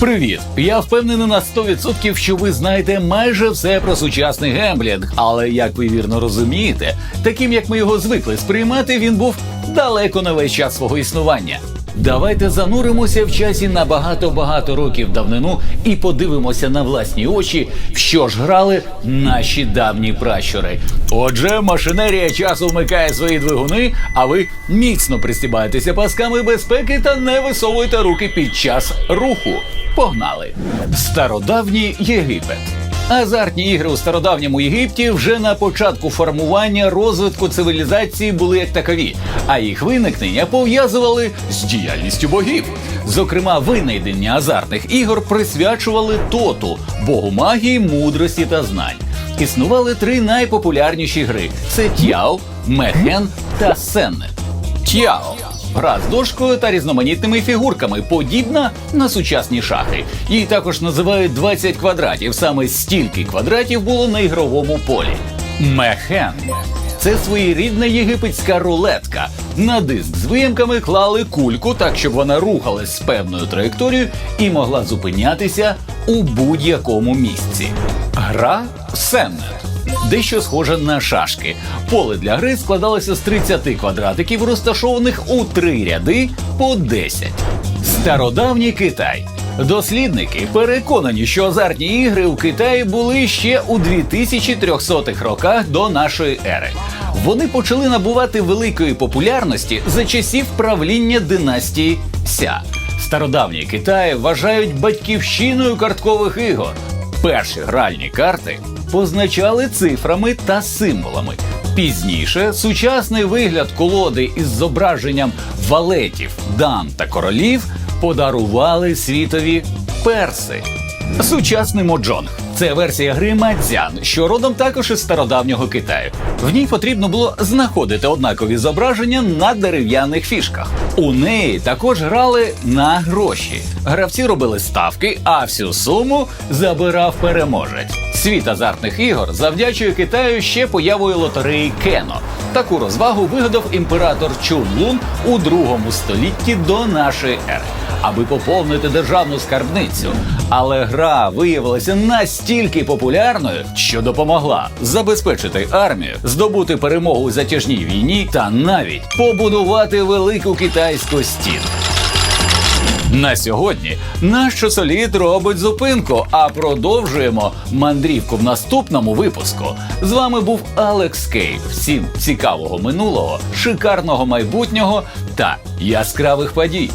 Привіт! Я впевнений на 100%, що ви знаєте майже все про сучасний гемблінг. Але як ви вірно розумієте, таким як ми його звикли сприймати, він був далеко не весь час свого існування. Давайте зануримося в часі на багато-багато років давнину і подивимося на власні очі, в що ж грали наші давні пращури. Отже, машинерія часу вмикає свої двигуни, а ви міцно пристібаєтеся пасками безпеки та не висовуйте руки під час руху. Погнали! Стародавній Єгипет. Азартні ігри у стародавньому Єгипті вже на початку формування розвитку цивілізації були як такові, а їх виникнення пов'язували з діяльністю богів. Зокрема, винайдення азартних ігор присвячували тоту богу магії, мудрості та знань. Існували три найпопулярніші гри: це Тяо, Мехен та Сеннет. Тяо. Гра з дошкою та різноманітними фігурками, подібна на сучасні шахи. Її також називають 20 квадратів. Саме стільки квадратів було на ігровому полі. Мехен. Це своєрідна єгипетська рулетка. На диск з виямками клали кульку, так щоб вона рухалась з певною траєкторією і могла зупинятися у будь-якому місці. Гра Сеннет дещо схоже на шашки. Поле для гри складалося з 30 квадратиків, розташованих у три ряди по 10. Стародавній Китай. Дослідники переконані, що азартні ігри у Китаї були ще у 2300-х роках до нашої ери. Вони почали набувати великої популярності за часів правління династії Ся. Стародавній Китай вважають батьківщиною карткових ігор. Перші гральні карти позначали цифрами та символами. Пізніше сучасний вигляд колоди із зображенням валетів, дам та королів подарували світові перси. Сучасний моджонг це версія гри Мадзян, що родом також із стародавнього Китаю. В ній потрібно було знаходити однакові зображення на дерев'яних фішках. У неї також грали на гроші. Гравці робили ставки, а всю суму забирав переможець. Світ азартних ігор завдячує Китаю ще появою лотереї Кено. Таку розвагу вигадав імператор Чун Лун у другому столітті до нашої ери аби поповнити державну скарбницю. Але гра виявилася настільки популярною, що допомогла забезпечити армію, здобути перемогу у затяжній війні та навіть побудувати велику китайську стіну. На сьогодні наш часоліт робить зупинку, а продовжуємо мандрівку в наступному випуску. З вами був Алекс Кейв. Всім цікавого минулого, шикарного майбутнього та яскравих подій.